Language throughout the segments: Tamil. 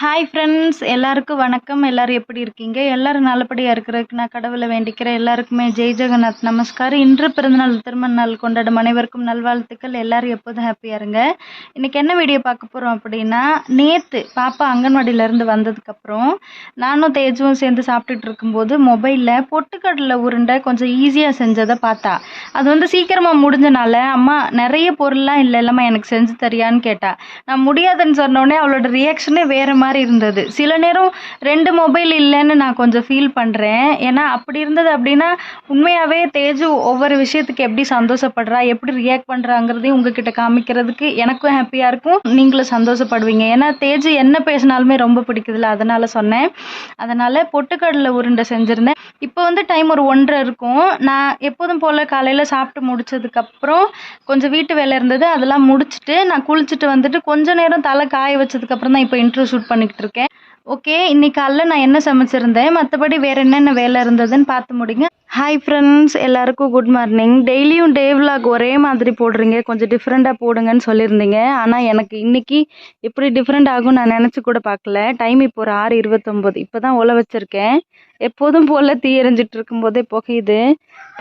ஹாய் ஃப்ரெண்ட்ஸ் எல்லாருக்கும் வணக்கம். எல்லாரும் எப்படி இருக்கீங்க? எல்லோரும் நல்லபடியாக இருக்கிறதுக்கு நான் கடவுளை வேண்டிக்கிறேன். எல்லாருக்குமே ஜெய் ஜெகநாத் நமஸ்காரம். இன்று பிறந்தநாள் திருமண நாள் கொண்டாடும் அனைவருக்கும் நல்வாழ்த்துக்கள். எல்லோரும் எப்போதும் ஹாப்பியாக இருங்க. இன்றைக்கி என்ன வீடியோ பார்க்க போகிறோம் அப்படின்னா நேற்று பாப்பா அங்கன்வாடியிலேருந்து வந்ததுக்கப்புறம் நானும் தேஜுவும் சேர்ந்து சாப்பிட்டுட்டு இருக்கும்போது மொபைலில் பொட்டுக்கடலை உருண்டை கொஞ்சம் ஈஸியாக செஞ்சதை பார்த்தா. அது வந்து சீக்கிரமாக முடிஞ்சனால அம்மா நிறைய பொருள்லாம் இல்லை இல்லைம்மா எனக்கு செஞ்சு தரியான்னு கேட்டா. நான் முடியாதுன்னு சொன்னோடனே அவளோட ரியாக்ஷனே வேறு மாதிரி இருந்தது. சில நேரம் ரெண்டு மொபைல் இல்லைன்னு நான் கொஞ்சம் ஃபீல் பண்ணுறேன் ஏன்னா அப்படி இருந்தது அப்படின்னா உண்மையாகவே தேஜு ஒவ்வொரு விஷயத்துக்கு எப்படி சந்தோஷப்படுறா எப்படி ரியாக்ட் பண்ணுறாங்கிறதையும் உங்ககிட்ட காமிக்கிறதுக்கு எனக்கும் ஹாப்பியாக இருக்கும். நீங்களும் சந்தோஷப்படுவீங்க. ஏன்னா தேஜு என்ன பேசினாலுமே ரொம்ப பிடிக்குதுல்ல அதனால் சொன்னேன். அதனால் பொட்டுக்கடலை உருண்டை செஞ்சுருந்தேன். இப்போ வந்து டைம் ஒரு ஒன்றரை இருக்கும். நான் எப்போதும் போல் காலையில் சாப்பிட்டு முடிச்சதுக்கப்புறம் கொஞ்சம் வீட்டு வேலை இருந்தது அதெல்லாம் முடிச்சுட்டு நான் குளிச்சுட்டு வந்துட்டு கொஞ்ச நேரம் தலை காய வச்சதுக்கப்புறம் தான் இப்போ இன்ட்ரோ ஷூட் பண்ணிக்கிட்டு இருக்கேன். ஓகே இன்னைக்கு காலைல நான் என்ன சமைச்சிருந்தேன்? மற்றபடி வேறு என்னென்ன வேலை இருந்ததுன்னு பார்த்து முடிங்க. ஹாய் ஃப்ரெண்ட்ஸ் எல்லாருக்கும் குட் மார்னிங் டெய்லியும் டே விலாக் ஒரே மாதிரி போடுறீங்க. கொஞ்சம் டிஃப்ரெண்ட்டாக போடுங்கன்னு சொல்லியிருந்தீங்க. ஆனால் எனக்கு இன்றைக்கி எப்படி டிஃப்ரெண்ட் ஆகும் நான் நினச்சி கூட பார்க்கல. டைம் இப்போ ஒரு ஆறு இருபத்தொம்போது. இப்போ தான் உழ வச்சுருக்கேன். எப்போதும் போல் தீ எரிஞ்சிட்டு இருக்கும்போதே புகையுது.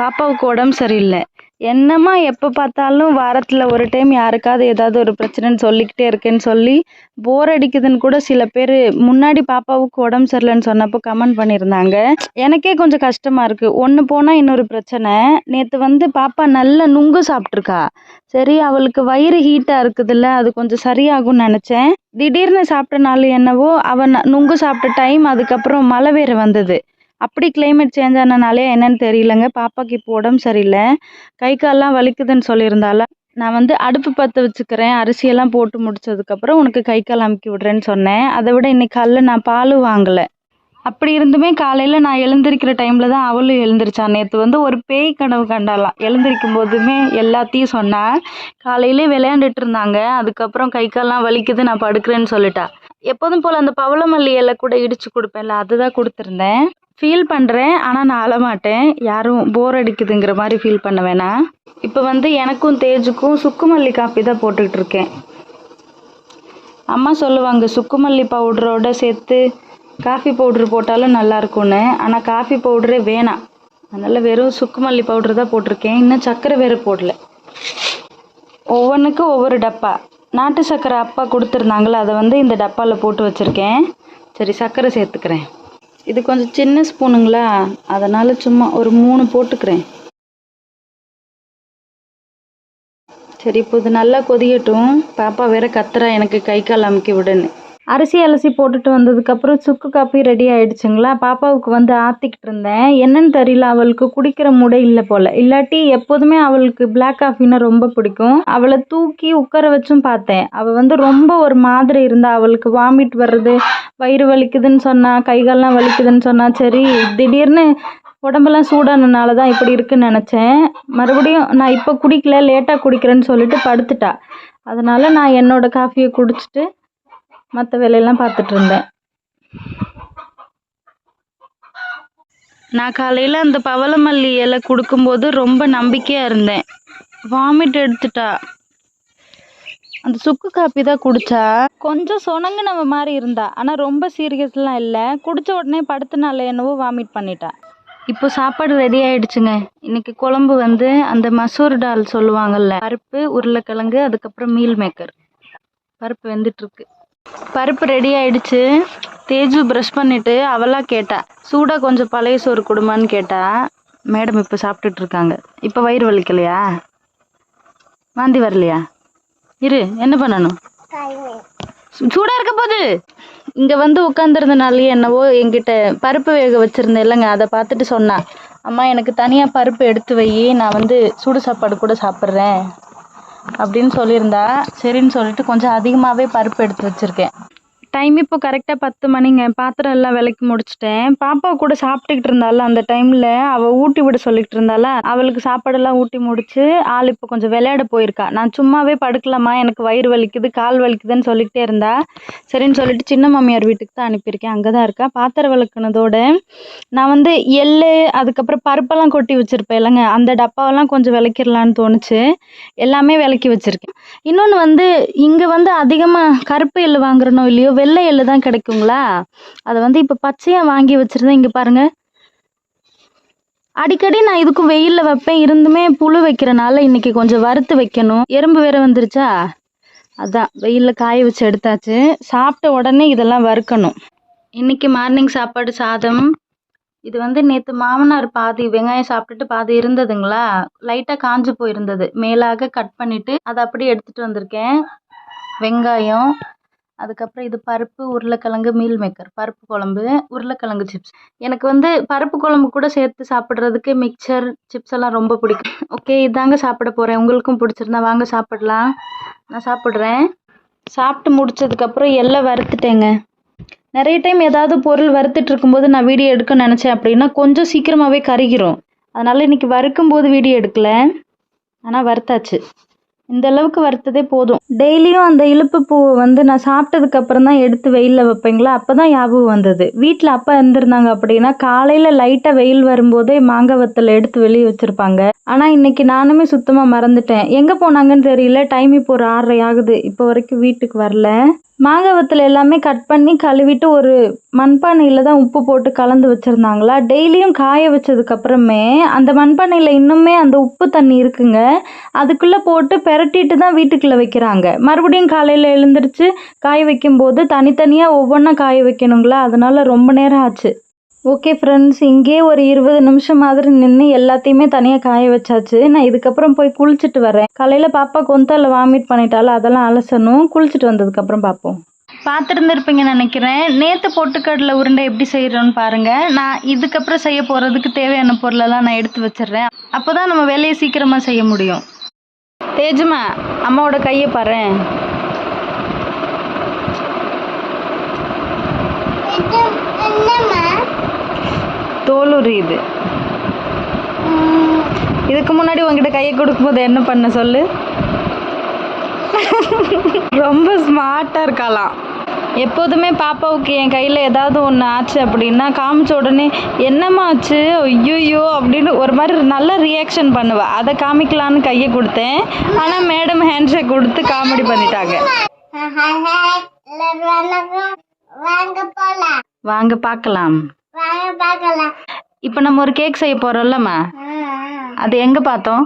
பாப்பாவுக்கு உடம்பு சரியில்லை. என்னம்மா எப்போ பார்த்தாலும் வாரத்தில் ஒரு டைம் யாருக்காவது ஏதாவது ஒரு பிரச்சனைன்னு சொல்லிக்கிட்டே இருக்கேன்னு சொல்லி போர் அடிக்குதுன்னு கூட சில பேர் முன்னாடி பாப்பாவுக்கு உடம்பு சரியில்லைன்னு சொன்னப்போ கமெண்ட் பண்ணியிருந்தாங்க. எனக்கே கொஞ்சம் கஷ்டமாக இருக்குது ஒன்று போனால் இன்னொரு பிரச்சனை. நேற்று வந்து பாப்பா நல்ல நுங்கு சாப்பிட்ருக்கா சரி அவளுக்கு வயிறு ஹீட்டாக இருக்குதுல்ல அது கொஞ்சம் சரியாகும்னு நினச்சேன். திடீர்னு சாப்பிட்டனாலும் என்னவோ அவன் நுங்கு சாப்பிட்ட டைம் அதுக்கப்புறம் மழை வேறு வந்தது. அப்படி கிளைமேட் சேஞ்ச் ஆனனாலே என்னன்னு தெரியலங்க. பாப்பாக்கு இப்போ உடம்பு சரியில்லை. கை கால்லாம் வலிக்குதுன்னு சொல்லியிருந்தால. நான் வந்து அடுப்பு பற்ற வச்சுக்கிறேன். அரிசியெல்லாம் போட்டு முடிச்சதுக்கப்புறம் உனக்கு கை கால் அமுக்கி விடுறேன்னு சொன்னேன். அதை விட இன்னைக்கு காலைல நான் பாலும் வாங்கலை. அப்படி இருந்துமே காலையில் நான் எழுந்திருக்கிற டைமில் தான் அவளும் எழுந்திரிச்சா. நேற்று வந்து ஒரு பேய் கனவு கண்டாலாம் எழுந்திருக்கும் போதுமே எல்லாத்தையும் சொன்னா. காலையிலே விளையாண்டுட்டு இருந்தாங்க. அதுக்கப்புறம் கை கால்லாம் வலிக்குது நான் படுக்கிறேன்னு சொல்லிட்டா. எப்போதும் போல் அந்த பவளமல்லி இலை கூட இடித்து கொடுப்பேன்ல அதுதான் கொடுத்துருந்தேன். ஃபீல் பண்ணுறேன் ஆனால் நான் அழமாட்டேன். யாரும் போர் அடிக்குதுங்கிற மாதிரி ஃபீல் பண்ண வேணாம். இப்போ வந்து எனக்கும் தேஜுக்கும் சுக்குமல்லி காப்பி தான் போட்டுக்கிட்டு இருக்கேன் அம்மா சொல்லுவாங்க சுக்குமல்லி பவுடரோட சேர்த்து காஃபி பவுட்ரு போட்டாலும் நல்லாயிருக்கும்னு ஆனால் காஃபி பவுடரே வேணாம். அதனால் வெறும் சுக்குமல்லி பவுட்ரு தான் போட்டிருக்கேன். இன்னும் சர்க்கரை வேறு போடல. ஒவ்வொன்றுக்கும் ஒவ்வொரு டப்பா. நாட்டு சர்க்கரை அப்பா கொடுத்துருந்தாங்களே அதை வந்து இந்த டப்பாவில் போட்டு வச்சுருக்கேன். சரி சர்க்கரை சேர்த்துக்கிறேன். இது கொஞ்சம் சின்ன ஸ்பூனுங்களா? அதனால் சும்மா ஒரு மூணு போட்டுக்கிறேன். சரி இப்போ இது நல்லா கொதிக்கட்டும் பாப்பா வேற கத்துறா எனக்கு கை கால் அமுக்கி விடுன்னு. அரிசி அலசி போட்டுட்டு வந்ததுக்கப்புறம் சுக்கு காப்பி ரெடி ஆயிடுச்சுங்களா? பாப்பாவுக்கு வந்து ஆற்றிக்கிட்டு இருந்தேன். என்னன்னு தெரியல அவளுக்கு குடிக்கிற முடை இல்லை போல். இல்லாட்டி எப்போதுமே அவளுக்கு பிளாக் காஃபின்னா ரொம்ப பிடிக்கும். அவளை தூக்கி உட்கார வச்சும் பார்த்தேன். அவள் வந்து ரொம்ப ஒரு மாதிரி இருந்தா அவளுக்கு வாமிட் வர்றது வயிறு வலிக்குதுன்னு சொன்னால் கைகால்லாம் வலிக்குதுன்னு சொன்னால் சரி திடீர்னு உடம்பெல்லாம் சூடானனால தான் இப்படி இருக்குன்னு நினச்சேன். மறுபடியும் நான் இப்போ குடிக்கல லேட்டாக குடிக்கிறேன்னு சொல்லிட்டு படுத்துட்டா. அதனால் நான் என்னோட காஃபியை குடிச்சிட்டு மற்ற வேலையெல்லாம் பார்த்துட்டு இருந்தேன். நான் காலையில் அந்த பவளமல்லி இலை கொடுக்கும்போது ரொம்ப நம்பிக்கையாக இருந்தேன். வாமிட் எடுத்துட்டா. அந்த சுக்கு காப்பி தான் குடித்தா கொஞ்சம் சொனங்கினவ மாதிரி இருந்தா. ஆனால் ரொம்ப சீரியஸ்லாம் இல்லை. குடித்த உடனே படுத்தனால என்னவோ வாமிட் பண்ணிட்டா. இப்போ சாப்பாடு ரெடி ஆயிடுச்சுங்க. இன்னைக்கு குழம்பு வந்து அந்த மசூர் டால் சொல்லுவாங்கல்ல பருப்பு உருளைக்கிழங்கு அதுக்கப்புறம் மீல் மேக்கர் பருப்பு வெந்துட்டு இருக்கு. பருப்பு ரெடி ஆயிடுச்சு. தேஜு ப்ரஷ் பண்ணிட்டு அவளா கேட்டா சூடாக கொஞ்சம் பழைய சோறு கொடுமான்னு கேட்டா மேடம் இப்போ சாப்பிட்டுட்டு இருக்காங்க. இப்போ வயிறு வலிக்கலையா? வாந்தி வரலையா? இரு என்ன பண்ணணும்? சூடா இருக்க போது. இங்க வந்து உட்காந்துருந்தனாலயே என்னவோ என்கிட்ட பருப்பு வேக வச்சிருந்தேன். இல்லைங்க அதை பார்த்துட்டு சொன்னா அம்மா எனக்கு தனியா பருப்பு எடுத்து வை நான் வந்து சூடு சாப்பாடு கூட சாப்பிட்றேன். அப்படின்னு சொல்லியிருந்தா சரின்னு சொல்லிட்டு கொஞ்சம் அதிகமாகவே பருப்பு எடுத்து வச்சிருக்கேன். டைம் இப்போ கரெக்டாக பத்து மணிங்க. பாத்திரம் எல்லாம் விளக்கி முடிச்சிட்டேன். பாப்பா கூட சாப்பிட்டுக்கிட்டு இருந்தால அந்த டைமில் அவள் ஊட்டி விட சொல்லிக்கிட்டு இருந்தால அவளுக்கு சாப்பாடெல்லாம் ஊட்டி முடிச்சு ஆள் இப்போ கொஞ்சம் விளையாட போயிருக்கா. நான் சும்மாவே படுக்கலாமா? எனக்கு வயிறு வலிக்குது கால் வலிக்குதுன்னு சொல்லிக்கிட்டே இருந்தா. சரின்னு சொல்லிட்டு சின்ன மாமியார் வீட்டுக்கு தான் அனுப்பியிருக்கேன். அங்கே தான் இருக்கா. பாத்திரம் விளக்குனதோட நான் வந்து எள்ளு அதுக்கப்புறம் பருப்பெல்லாம் கொட்டி வச்சுருப்பேன் இல்லைங்க. அந்த டப்பாவெல்லாம் கொஞ்சம் விளக்கிடலான்னு தோணுச்சு. எல்லாமே விளக்கி வச்சிருக்கேன். இன்னொன்று வந்து இங்கே வந்து அதிகமாக கருப்பு எள்ளு வாங்குறனோ இல்லையோ வெள்ளை எள்ளு தான் கிடைக்குங்களா? அதை வந்து இப்போ பச்சையாக வாங்கி வச்சுருந்தேன். இங்கே பாருங்க. அடிக்கடி நான் இதுக்கும் வெயிலில் வைப்பேன். இருந்துமே புழு வைக்கிறனால இன்னைக்கு கொஞ்சம் வறுத்து வைக்கணும். எறும்பு வேற வந்துருச்சா? அதான் வெயிலில் காய வச்சு எடுத்தாச்சு. சாப்பிட்ட உடனே இதெல்லாம் வறுக்கணும். இன்னைக்கு மார்னிங் சாப்பாடு சாதம். இது வந்து நேற்று மாமனார் பாதி வெங்காயம் சாப்பிட்டுட்டு பாதி இருந்ததுங்களா? லைட்டாக காஞ்சு போயிருந்தது. மேலாக கட் பண்ணிட்டு அதை அப்படியே எடுத்துட்டு வந்திருக்கேன். வெங்காயம் அதுக்கப்புறம் இது பருப்பு உருளைக்கிழங்கு மீல் மேக்கர் பருப்பு குழம்பு உருளைக்கிழங்கு சிப்ஸ் எனக்கு வந்து பருப்பு குழம்பு கூட சேர்த்து சாப்பிட்றதுக்கு மிக்சர் சிப்ஸ் எல்லாம் ரொம்ப பிடிக்கும். ஓகே இதாங்க சாப்பிட போகிறேன் உங்களுக்கும் பிடிச்சிருந்தா வாங்க சாப்பிடலாம். நான் சாப்பிட்றேன். சாப்பிட்டு முடிச்சதுக்கப்புறம் எல்லாம் வறுத்துட்டேங்க. நிறைய டைம் ஏதாவது பொருள் வறுத்துட்டு இருக்கும்போது நான் வீடியோ எடுக்க நினச்சேன் அப்படின்னா கொஞ்சம் சீக்கிரமாகவே கருகிரும். அதனால் இன்றைக்கி வறுக்கும்போது வீடியோ எடுக்கல. ஆனால் வறுத்தாச்சு. இந்த அளவுக்கு வறுத்ததே போதும். டெய்லியும் அந்த இழுப்பு பூவை வந்து நான் சாப்பிட்டதுக்கு அப்புறம் தான் எடுத்து வெயிலில் வைப்பேங்களா? அப்போ தான் ஞாபகம் வந்தது. வீட்டில் அப்பா இருந்திருந்தாங்க அப்படின்னா காலையில் லைட்டாக வெயில் வரும்போதே மாங்காய் வத்தலை எடுத்து வெளியே வச்சுருப்பாங்க. ஆனால் இன்னைக்கு நானுமே சுத்தமாக மறந்துட்டேன். எங்கே போனாங்கன்னு தெரியல. டைம் இப்போ ஒரு ஆறரை ஆகுது. இப்போ வரைக்கும் வீட்டுக்கு வரல. மாங்காய் வத்தல் எல்லாமே கட் பண்ணி கழுவிட்டு ஒரு மண்பானையில் தான் உப்பு போட்டு கலந்து வச்சுருந்தாங்களா? டெய்லியும் காய வச்சதுக்கப்புறமே அந்த மண்பானையில் இன்னுமே அந்த உப்பு தண்ணி இருக்குங்க. அதுக்குள்ளே போட்டு விரட்டிட்டு தான் வீட்டுக்குள்ளே வைக்கிறாங்க. மறுபடியும் காலையில் எழுந்திரிச்சு காய வைக்கும்போது தனித்தனியாக ஒவ்வொன்றா காய வைக்கணுங்களா? அதனால ரொம்ப நேரம் ஆச்சு. ஓகே ஃப்ரெண்ட்ஸ் இங்கே ஒரு இருபது நிமிஷம் மாதிரி நின்று எல்லாத்தையுமே தனியாக காய வச்சாச்சு. நான் இதுக்கப்புறம் போய் குளிச்சுட்டு வரேன். காலையில் பாப்பா கொந்தால வாமிட் பண்ணிட்டாலும் அதெல்லாம் அலசணும். குளிச்சுட்டு வந்ததுக்கப்புறம் பார்ப்போம் பார்த்துருந்துருப்பீங்கன்னு நினைக்கிறேன். நேற்று பொட்டுக்கடலை உருண்டை எப்படி செய்கிறோன்னு பாருங்கள் நான் இதுக்கப்புறம் செய்ய போகிறதுக்கு தேவையான பொருளெல்லாம் நான் எடுத்து வச்சிடுறேன். அப்போ தான் நம்ம வேலையை சீக்கிரமாக செய்ய முடியும். தேஜுமா அம்மாவோட கையை பாரு. தோல் உரியுது இதுக்கு முன்னாடி உங்ககிட்ட கையை கொடுக்கும்போது என்ன பண்ண சொல்லு? ரொம்ப ஸ்மார்ட்டாக இருக்காளாம். எப்போதுமே பாப்பாவுக்கு என் கையில் ஏதாவது ஒன்று ஆச்சு அப்படின்னா காமிச்ச உடனே என்னம்மா ஆச்சு? ஐயோயோ அப்படின்னு ஒரு மாதிரி நல்ல ரியாக்ஷன் பண்ணுவா. அதை காமிக்கலான்னு கையை கொடுத்தேன். ஆனால் மேடம் ஹேண்ட்ஷேக் கொடுத்து காமெடி பண்ணிட்டாங்க. வாங்க பார்க்கலாம். இப்போ நம்ம ஒரு கேக் செய்ய போகிறோம்லம்மா அது எங்கே பார்த்தோம்?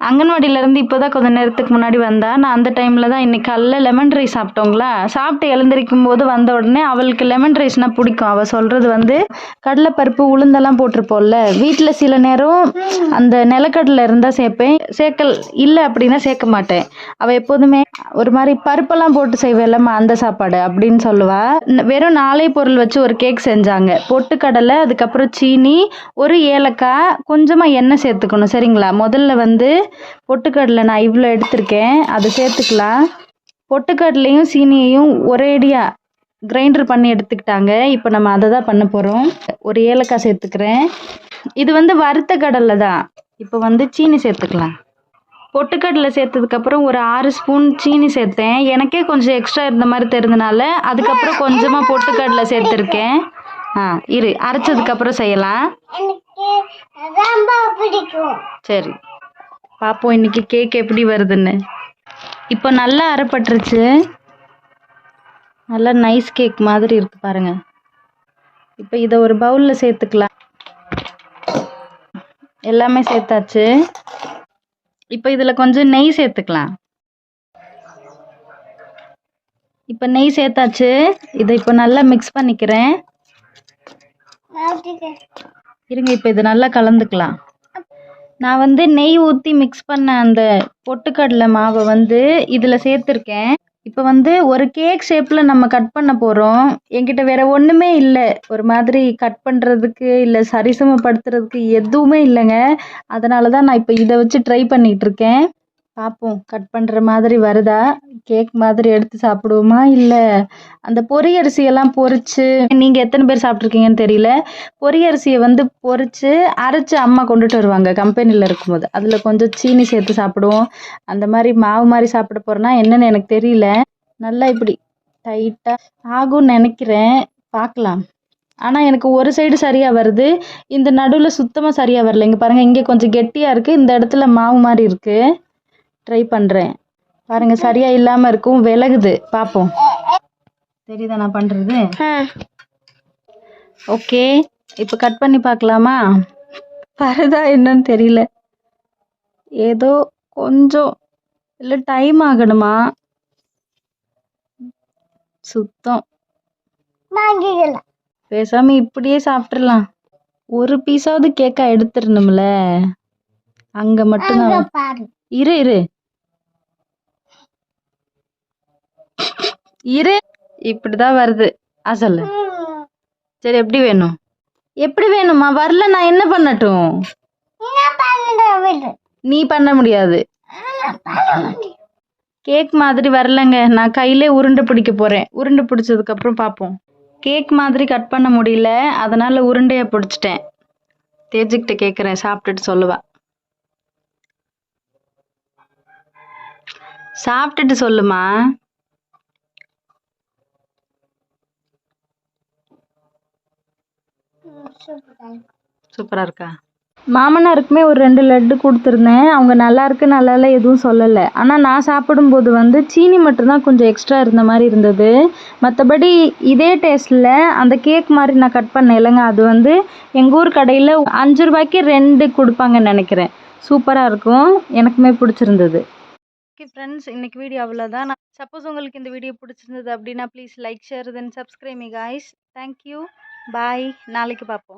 அங்கன்வாடியிலேருந்து இப்போ தான் கொஞ்சம் நேரத்துக்கு முன்னாடி வந்தா நான் அந்த டைமில் தான் இன்றைக்கி காலைல லெமன் ரைஸ் சாப்பிட்டோங்களா சாப்பிட்டு எழுந்திருக்கும் போது வந்த உடனே அவளுக்கு லெமன் ரைஸ்னால் பிடிக்கும். அவள் சொல்கிறது வந்து கடலைப்பருப்பு உளுந்தெல்லாம் போட்டிருப்போம்ல. வீட்டில் சில நேரம் அந்த நிலக்கடலை இருந்தால் சேர்ப்பேன். சேர்க்கல் இல்லை அப்படின்னா சேர்க்க மாட்டேன். அவள் எப்போதுமே ஒரு மாதிரி பருப்பெல்லாம் போட்டு செய்வேலம்மா அந்த சாப்பாடு அப்படின்னு சொல்லுவா. வெறும் நாலே பொருள் வச்சு ஒரு கேக் செஞ்சாங்க. பொட்டுக்கடலை அதுக்கப்புறம் சீனி ஒரு ஏலக்காய் கொஞ்சமாக எண்ணெய் சேர்த்துக்கணும் சரிங்களா? முதல்ல வந்து பொட்டுக்கடலை நான் இவ்வளோ எடுத்திருக்கேன் அதை சேர்த்துக்கலாம். பொட்டுக்கடலையும் சீனியையும் ஒரேடியாக கிரைண்டர் பண்ணி எடுத்துக்கிட்டாங்க. இப்போ நம்ம அதை தான் பண்ண போகிறோம் ஒரு ஏலக்காய் சேர்த்துக்கிறேன். இது வந்து வறுத்த கடலை தான். இப்போ வந்து சீனி சேர்த்துக்கலாம். பொட்டுக்கடலை சேர்த்ததுக்கப்புறம் ஒரு ஆறு ஸ்பூன் சீனி சேர்த்தேன். எனக்கே கொஞ்சம் எக்ஸ்ட்ரா இருந்த மாதிரி தெரிஞ்சனால அதுக்கப்புறம் கொஞ்சமாக பொட்டுக்கடலை சேர்த்துருக்கேன். ஆ இரு அரைச்சதுக்கப்புறம் செய்யலாம். சரி பார்ப்போம் இன்னைக்கு கேக் எப்படி வருதுன்னு. இப்போ நல்லா அரைப்பட்டுருச்சு. நல்லா நைஸ் கேக் மாதிரி இருக்கு பாருங்க. இப்போ இதை ஒரு பவுலில் சேர்த்துக்கலாம். எல்லாமே சேர்த்தாச்சு. இப்போ இதில் கொஞ்சம் நெய் சேர்த்துக்கலாம். இப்போ நெய் சேர்த்தாச்சு. இதை இப்போ நல்லா மிக்ஸ் பண்ணிக்கிறேன். இருங்க இப்போ இது நல்லா கலந்துக்கலாம். நான் வந்து நெய் ஊற்றி மிக்ஸ் பண்ண அந்த பொட்டுக்கடலை மாவை வந்து இதில் சேர்த்துருக்கேன். இப்போ வந்து ஒரு கேக் ஷேப்பில் நம்ம கட் பண்ண போகிறோம் என்கிட்ட வேற ஒன்றுமே இல்லை. ஒரு மாதிரி கட் பண்ணுறதுக்கு இல்லை சரிசமப்படுத்துறதுக்கு எதுவுமே இல்லைங்க. அதனால தான் நான் இப்போ இதை வச்சு ட்ரை பண்ணிகிட்டு இருக்கேன். பார்ப்போம் கட் பண்ணுற மாதிரி வருதா? கேக் மாதிரி எடுத்து சாப்பிடுவோமா? இல்லை அந்த பொரியரிசியெல்லாம் பொறிச்சு நீங்கள் எத்தனை பேர் சாப்பிட்ருக்கீங்கன்னு தெரியல. பொரியரிசியை வந்து பொறிச்சு அரைச்சி அம்மா கொண்டுட்டு வருவாங்க கம்பெனியில் இருக்கும்போது. அதில் கொஞ்சம் சீனி சேர்த்து சாப்பிடுவோம். அந்த மாதிரி மாவு மாதிரி சாப்பிட போகிறேன்னா என்னன்னு எனக்கு தெரியல. நல்லா இப்படி டைட்டாக ஆகும்னு நினைக்கிறேன். பார்க்கலாம் ஆனால் எனக்கு ஒரு சைடு சரியாக வருது. இந்த நடுவில் சுத்தமாக சரியாக வரல. இங்கே பாருங்கள் இங்கே கொஞ்சம் கெட்டியாக இருக்குது இந்த இடத்துல மாவு மாதிரி இருக்குது ட்ரை பண்ணுறேன் பாருங்க சரியா இல்லாம இருக்கும். விலகுது. பாப்போம். தெரியுதா நான் பண்றது? ஓகே இப்போ கட் பண்ணி பார்க்கலாமா? வருதா என்னன்னு தெரியல. ஏதோ கொஞ்சம் இல்லை டைம் ஆகணுமா? சுத்தம். பேசாம இப்படியே சாப்பிட்றலாம் ஒரு பீஸாவது கேக்கா எடுத்துடணும்ல. அங்க மட்டும் இரு இரு. இரு. இப்படிதான் வருது. அசல் சரி எப்படி வேணும்? எப்படி வேணுமா வரல நான் என்ன பண்ணட்டும்? நீ பண்ண முடியாது. கேக் மாதிரி வரலங்க. நான் கையிலே உருண்டை பிடிக்க போறேன். உருண்டை பிடிச்சதுக்கு அப்புறம் பார்ப்போம் கேக் மாதிரி கட் பண்ண முடியல. அதனால உருண்டைய பிடிச்சிட்டேன். தேஜிக்கிட்ட கேட்குறேன் சாப்பிட்டுட்டு சொல்லுவா. சாப்பிட்டுட்டு சொல்லுமா? சூப்பரா இருக்கா? மாமனாருக்குமே ஒரு ரெண்டு லட்டு கொடுத்துருந்தேன். அவங்க நல்லா இருக்கு நல்லா இல்லை எதுவும் சொல்லலை. ஆனால் நான் சாப்பிடும்போது வந்து சீனி மட்டும்தான் கொஞ்சம் எக்ஸ்ட்ரா இருந்த மாதிரி இருந்தது. மற்றபடி இதே டேஸ்ட்டில் அந்த கேக் மாதிரி நான் கட் பண்ணேன். இல்லைங்க அது வந்து எங்கள் ஊர் கடையில் அஞ்சு ரூபாய்க்கு ரெண்டு கொடுப்பாங்கன்னு நினைக்கிறேன். சூப்பராக இருக்கும். எனக்குமே பிடிச்சிருந்தது. ஓகே ஃப்ரெண்ட்ஸ் இன்னைக்கு வீடியோ அவ்வளோதான் நான் சப்போஸ் உங்களுக்கு இந்த வீடியோ பிடிச்சிருந்தது அப்படின்னா please like share then subscribe guys thank you bye. நாளைக்கு பார்ப்போம்